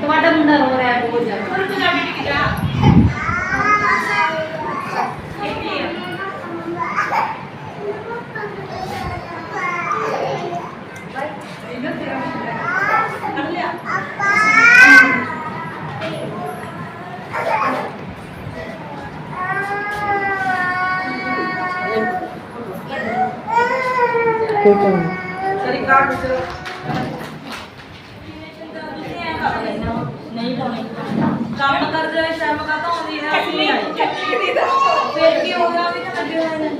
ਤੁਹਾਡਾ ਮੁੰਡਾ ਰੋ ਰਿਹਾ ਹੈ ਬਹੁਤ ਜ਼ਿਆਦਾ ਸਰੀ ਕਾਟ ਨਹੀਂ ਪਾਉਣੀ ਕੰਮ ਕਰਦੇ ਹੋਏ ਸ਼ਰਮ ਕਾ ਤਾਂ ਆਉਂਦੀ ਹੈ? ਅਸੀਂ ਨਹੀਂ ਆਈ ਫਿਰ ਕੀ ਹੋ ਗਿਆ? ਵੀ ਤਾਂ ਲੱਗੇ ਹੋਏ ਨੇ।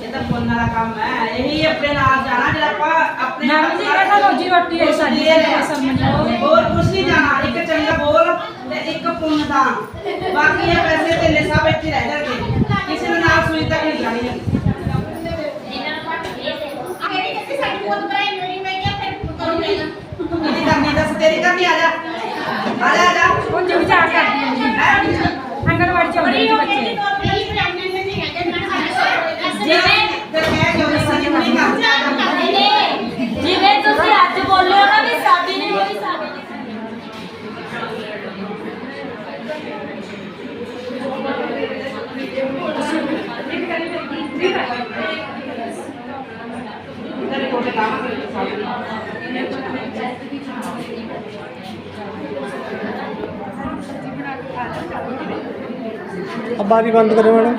ਇਹ ਤਾਂ ਪੁੰਨ ਵਾਲਾ ਕੰਮ ਹੈ। ਇਹੀ ਆਪਣੇ ਨਾਲ ਜਾਣਾ ਜਿਹੜਾ ਆਪਾਂ ਆਪਣੇ ਮੈਡਮ ਜੀ ਇਹ ਤਾਂ ਰੋਜੀ ਰੋਟੀ ਹੈ ਸਾਡੀ ਇਹ ਸਮਝ ਲਓ ਹੋਰ ਕੁਛ ਨਹੀਂ ਜਾਣਾ ਇੱਕ ਚੰਗਾ ਬੋਲ ਤੇ ਇੱਕ ਪੁੰਨ ਦਾ ਬਾਕੀ ਇਹ ਪੈਸੇ ਤੇ ਸਭ ਇੱਥੇ ਰਹਿ ਜਾਣਗੇ ਕਿਸੇ ਨੂੰ ਨਾਲ ਸੂਈ ਤੱਕ ਨਹੀਂ ਜਾਣੀ। ਹੈ ਕਿਹਦੀ ਕਰਨੀ ਦੱਸ ਤੇਰੀ ਕਰਨੀ ਆ ਜਾ। ਆ ਜਾ ਆ ਜਾ। ਹੁਣ ਜੀ ਵਿਚਾਰ ਕਰਦੀ ਹਾਂ ਜੀ। ਅੰਗਨਵਾੜੀ ਚ ਆਉਂਦੇ ਜੀ ਬੱਚੇ। ਜਿਵੇਂ ਜਿਵੇਂ ਤੁਸੀਂ ਅੱਜ ਬੋਲਿਓ ਨਾ ਵੀ ਸਾਡੀ ਨਹੀਂ ਹੋਈ ਸਾਡੀ ਨਹੀਂ अब बारी बंद करो मैडम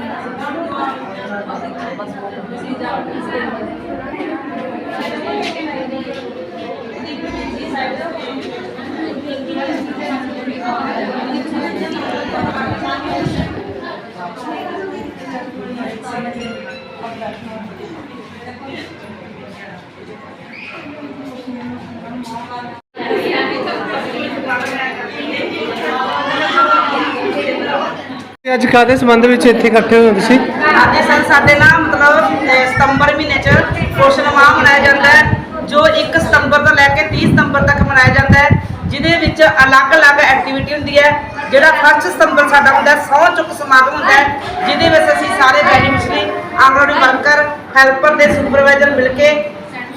ਅੱਜ ਕਾਦੇ ਸੰਬੰਧ ਵਿੱਚ ਇੱਥੇ ਇਕੱਠੇ ਹੋਏ ਹੋ ਤੁਸੀਂ? ਅੱਜ ਸਰ ਸਾਡੇ ਨਾ ਮਤਲਬ ਅਹ, ਸਤੰਬਰ ਮਹੀਨੇ ਚ ਪੋਸ਼ਣ ਮਾਹ ਮਨਾਇਆ ਜਾਂਦਾ ਹੈ ਜੋ 1 ਸਤੰਬਰ ਤੋਂ ਲੈ ਕੇ 30 ਸਤੰਬਰ ਤੱਕ ਮਨਾਇਆ ਜਾਂਦਾ ਹੈ ਜਿਹਦੇ ਵਿੱਚ ਅਲੱਗ-ਅਲੱਗ ਐਕਟੀਵਿਟੀ ਹੁੰਦੀ ਹੈ ਜਿਹੜਾ 1 ਸਤੰਬਰ ਸਾਡਾ ਹੁੰਦਾ ਹੈ ਸਹੁੰ ਚੁੱਕ ਸਮਾਗਮ ਹੁੰਦਾ ਹੈ ਜਿਹਦੇ ਵਿੱਚ ਅਸੀਂ ਸਾਰੇ ਬੈਨੀਫਿਸ਼ਰੀ ਆਂਗਣਵਾੜੀ ਵਰਕਰ ਹੈਲਪਰ ਦੇ ਸੁਪਰਵਾਈਜ਼ਰ ਮਿਲ ਕੇ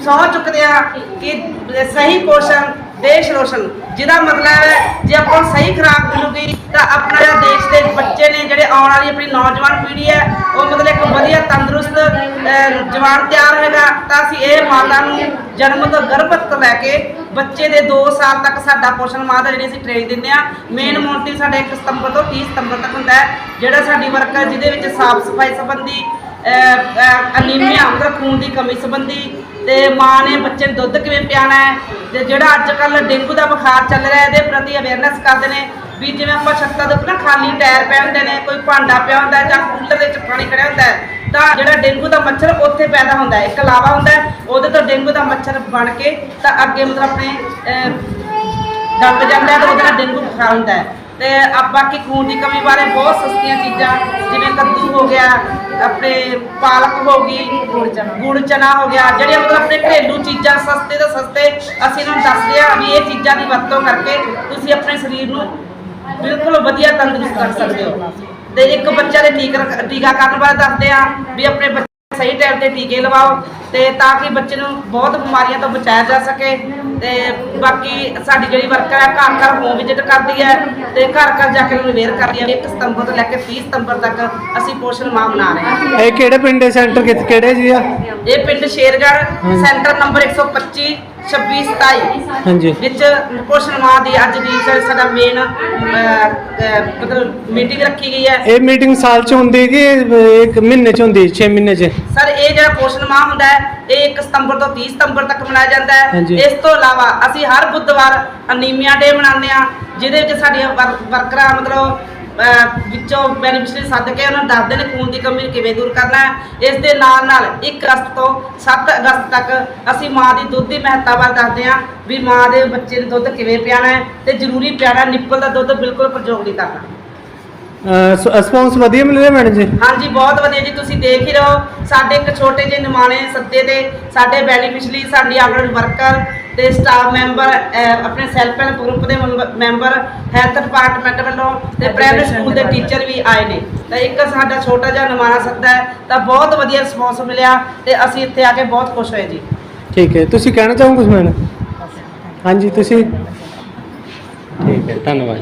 ਸਹੁੰ ਚੁੱਕਦੇ ਆ ਕਿ ਸਹੀ ਪੋਸ਼ਣ ਦੇਸ਼ ਰੋਸ਼ਨ। ਜਿਹਦਾ ਮਤਲਬ ਹੈ, ਜੇ ਆਪਾਂ ਸਹੀ ਖੁਰਾਕ ਮਿਲੂਗੀ, ਤਾਂ ਆਪਣਾ ਜਿਹੜਾ ਦੇਸ਼ ਦੇ ਬੱਚੇ ਨੇ, ਜਿਹੜੇ ਆਉਣ ਵਾਲੀ ਆਪਣੀ ਨੌਜਵਾਨ ਪੀੜ੍ਹੀ ਹੈ, ਉਹ ਮਤਲਬ ਇੱਕ ਵਧੀਆ ਤੰਦਰੁਸਤ ਜਵਾਨ ਤਿਆਰ ਹੋਏਗਾ। ਤਾਂ ਅਸੀਂ ਇਹ ਮਾਤਾ ਨੂੰ ਜਨਮ ਤੋਂ ਗਰਭਤ ਤੋਂ ਲੈ ਕੇ ਬੱਚੇ ਦੇ 2 ਸਾਲ ਤੱਕ ਸਾਡਾ ਪੋਸ਼ਣ ਮਾਹ ਦਾ ਜਿਹੜੀ ਅਸੀਂ ਟ੍ਰੇਨਿੰਗ ਦਿੰਦੇ ਆ ਮੇਨ ਮੋਟਿਵ ਸਾਡਾ 1 ਸਤੰਬਰ ਤੋਂ 30 ਸਤੰਬਰ ਤੱਕ ਹੁੰਦਾ ਹੈ, ਜਿਹੜਾ ਸਾਡੀ ਵਰਕਰ ਜਿਹਦੇ ਵਿੱਚ ਸਾਫ਼ ਸਫ਼ਾਈ ਸੰਬੰਧੀ ਅਨੀਮੀਆ ਅੰਦਰ ਖੂਨ ਦੀ ਕਮੀ ਸੰਬੰਧੀ, ਤੇ ਮਾਂ ਨੇ ਬੱਚੇ ਨੂੰ ਦੁੱਧ ਕਿਵੇਂ ਪਿਆਣਾ ਹੈ ਤੇ ਜਿਹੜਾ ਅੱਜ ਕੱਲ ਡੇਂਗੂ ਦਾ ਬੁਖਾਰ ਚੱਲ ਰਿਹਾ ਇਹਦੇ ਪ੍ਰਤੀ ਅਵੇਅਰਨੈਸ ਕਰਦੇ ਨੇ ਵੀ ਜਿਵੇਂ ਆਪਾਂ ਛੱਤਾਂ ਦੇ ਉੱਪਰ ਨਾ ਖਾਲੀ ਟਾਇਰ ਪਏ ਹੁੰਦੇ ਨੇ ਕੋਈ ਭਾਂਡਾ ਪਿਆ ਹੁੰਦਾ ਜਾਂ ਕੂਲਰ ਦੇ ਵਿੱਚ ਪਾਣੀ ਖੜਿਆ ਹੁੰਦਾ ਤਾਂ ਜਿਹੜਾ ਡੇਂਗੂ ਦਾ ਮੱਛਰ ਉੱਥੇ ਪੈਦਾ ਹੁੰਦਾ ਹੈ। ਇੱਕ ਲਾਵਾ ਹੁੰਦਾ ਉਹਦੇ ਤੋਂ ਡੇਂਗੂ ਦਾ ਮੱਛਰ ਬਣ ਕੇ ਤਾਂ ਅੱਗੇ ਮਤਲਬ ਆਪਣੇ ਅਹ, ਡੰਗ ਜਾਂਦਾ ਹੈ ਤੇ ਉਹਦੇ ਡੇਂਗੂ ਬੁਖਾਰ ਹੁੰਦਾ ਹੈ। ਤੇ ਆ ਬਾਕੀ ਖੂਨ ਦੀ ਕਮੀ ਬਾਰੇ ਬਹੁਤ ਸਸਤੀਆਂ ਚੀਜ਼ਾਂ, ਜਿਵੇਂ ਕੱਦੂ ਹੋ ਗਿਆ, ਆਪਣੇ ਪਾਲਕ ਹੋ ਗਈ, ਗੁੜ ਚਨਾ ਹੋ ਗਿਆ ਜਿਹੜੀਆਂ ਮਤਲਬ ਆਪਣੇ ਘਰੇਲੂ ਚੀਜ਼ਾਂ ਸਸਤੇ ਤੋਂ ਸਸਤੇ ਅਸੀਂ ਇਹਨਾਂ ਨੂੰ ਦੱਸਦੇ ਆ ਵੀ ਇਹ ਚੀਜ਼ਾਂ ਦੀ ਵਰਤੋਂ ਕਰਕੇ ਤੁਸੀਂ ਆਪਣੇ ਸਰੀਰ ਨੂੰ ਬਿਲਕੁਲ ਵਧੀਆ ਤੰਦਰੁਸਤ ਰੱਖ ਸਕਦੇ ਹੋ। ਤੇ ਇੱਕ ਬੱਚਾ ਦੇ ਟੀਕਾ ਟੀਕਾਕਰਨ ਬਾਰੇ ਦੱਸਦੇ ਆ ਵੀ ਆਪਣੇ ਬੱਚੇ ਸਹੀ ਟਾਈਮ ਤੇ ਟੀਕੇ ਲਵਾਓ ਤੇ ਤਾਂ ਕਿ ਬੱਚੇ ਨੂੰ ਬਹੁਤ ਬਿਮਾਰੀਆਂ ਤੋਂ ਬਚਾਇਆ ਜਾ ਸਕੇ ਤੇ ਬਾਕੀ ਸਾਡੀ ਜਿਹੜੀ ਵਰਕਰ ਹੈ ਘਰ ਘਰ ਹੋਮ ਵਿਜ਼ਿਟ ਕਰਦੀ ਹੈ ਤੇ ਘਰ ਘਰ ਜਾ ਕੇ ਉਹਨੂੰ ਅਵੇਅਰ ਕਰਦੀ ਹੈ। 1 ਸਤੰਬਰ ਤੋਂ ਲੈ ਕੇ 30 ਸਤੰਬਰ ਤੱਕ ਅਸੀਂ ਪੋਸ਼ਣ ਮਾਹ ਮਨਾ ਰਹੇ ਹਾਂ। ਇਹ ਕਿਹੜੇ ਪਿੰਡ ਦੇ ਸੈਂਟਰ ਕਿਹੜੇ ਜੀ ਆ? ਇਹ ਪਿੰਡ ਸ਼ੇਰਗੜ੍ਹ ਸੈਂਟਰ ਨੰਬਰ 125 26 27 ਹਾਂਜੀ। ਵਿੱਚ ਪੋਸ਼ਣ ਮਾਹ ਦੀ ਅੱਜ ਦੀ ਸਾ- ਸਾਡਾ ਮੇਨ ਮਤਲਬ ਮੀਟਿੰਗ ਰੱਖੀ ਗਈ ਹੈ। ਇਹ ਮੀਟਿੰਗ ਸਾਲ ਚ ਹੁੰਦੀ ਹੈ ਕਿ ਇੱਕ ਮਹੀਨੇ ਚ ਹੁੰਦੀ 6 ਮਹੀਨੇ ਚ? ਸਰ ਇਹ ਜਿਹੜਾ ਪੋਸ਼ਣ ਮਾਹ ਹੁੰਦਾ ਹੈ ਇਹ 1 ਸਤੰਬਰ ਤੋਂ 30 ਸਤੰਬਰ ਤੱਕ ਮਨਾਇਆ ਜਾਂਦਾ ਹੈ। ਹਾਂਜੀ। ਇਸ ਤੋਂ ਇਲਾਵਾ ਅਸੀਂ ਹਰ ਬੁੱਧਵਾਰ ਅਨੀਮੀਆ ਡੇ ਮਨਾਉਂਦੇ ਜਿਹਦੇ ਵਿੱਚ ਸਾਡੀਆਂ ਵਰ- ਵਰਕਰਾਂ ਮਤਲਬ ਵਿੱਚੋਂ ਬੈਨੀਫਿਸ਼ਰੀ ਸੱਦ ਕੇ ਉਹਨਾਂ ਨੂੰ ਦੱਸਦੇ ਨੇ ਖੂਨ ਦੀ ਕਮੀ ਨੂੰ ਕਿਵੇਂ ਦੂਰ ਕਰਨਾ ਹੈ। ਇਸ ਦੇ ਨਾਲ ਨਾਲ 1 ਅਗਸਤ ਤੋਂ 7 ਅਗਸਤ ਤੱਕ ਅਸੀਂ ਮਾਂ ਦੀ ਦੁੱਧ ਦੀ ਮਹੱਤਤਾ ਬਾਰੇ ਦੱਸਦੇ ਆ ਵੀ ਮਾਂ ਦੇ ਬੱਚੇ ਨੂੰ ਦੁੱਧ ਕਿਵੇਂ ਪਿਆਣਾ ਹੈ ਤੇ ਜ਼ਰੂਰੀ ਪਿਆਣਾ ਨਿੱਪਲ ਦਾ ਦੁੱਧ ਬਿਲਕੁਲ ਪ੍ਰਯੋਗ ਨਹੀਂ ਕਰਨਾ। ਰਿਸਪੌਂਸ ਵਧੀਆ ਮਿਲ ਰਿਹਾ ਮੈਡਮ ਜੀ? ਹਾਂਜੀ ਬਹੁਤ ਵਧੀਆ ਜੀ ਤੁਸੀਂ ਦੇਖ ਹੀ ਰਹੋ ਸਾਡੇ ਇੱਕ ਛੋਟੇ ਜਿਹੇ ਨਿਮਾਣੇ ਸੱਦੇ ਤੇ ਸਾਡੇ ਬੈਨੀਫਿਸ਼ਲੀ ਸਾਡੀ ਆਂਗਣ ਵਰਕਰ ਤੇ ਸਟਾਫ ਮੈਂਬਰ ਆਪਣੇ ਸੈਲਫ ਹੈਲਪ ਗਰੁੱਪ ਦੇ ਮੈਂਬਰ- ਹੈਲਥ ਡਿਪਾਰਟਮੈਂਟ ਵੱਲੋਂ ਤੇ ਪ੍ਰਾਇਮਰੀ ਸਕੂਲ ਦੇ ਟੀਚਰ ਵੀ ਆਏ ਨੇ। ਤਾਂ ਇੱਕ ਸਾਡਾ ਛੋਟਾ ਜਿਹਾ ਨਿਮਾਣਾ ਸੱਦਾ ਹੈ ਤਾਂ ਬਹੁਤ ਵਧੀਆ ਰਿਸਪੌਂਸ ਮਿਲਿਆ ਤੇ ਅਸੀਂ ਇੱਥੇ ਆ ਕੇ ਬਹੁਤ ਖੁਸ਼ ਹੋਏ ਜੀ। ਠੀਕ ਹੈ ਤੁਸੀਂ ਕਹਿਣਾ ਚਾਹੋ ਕੁਝ ਮੈਨੂੰ ਹਾਂਜੀ ਤੁਸੀਂ ਠੀਕ ਹੈ ਧੰਨਵਾਦ।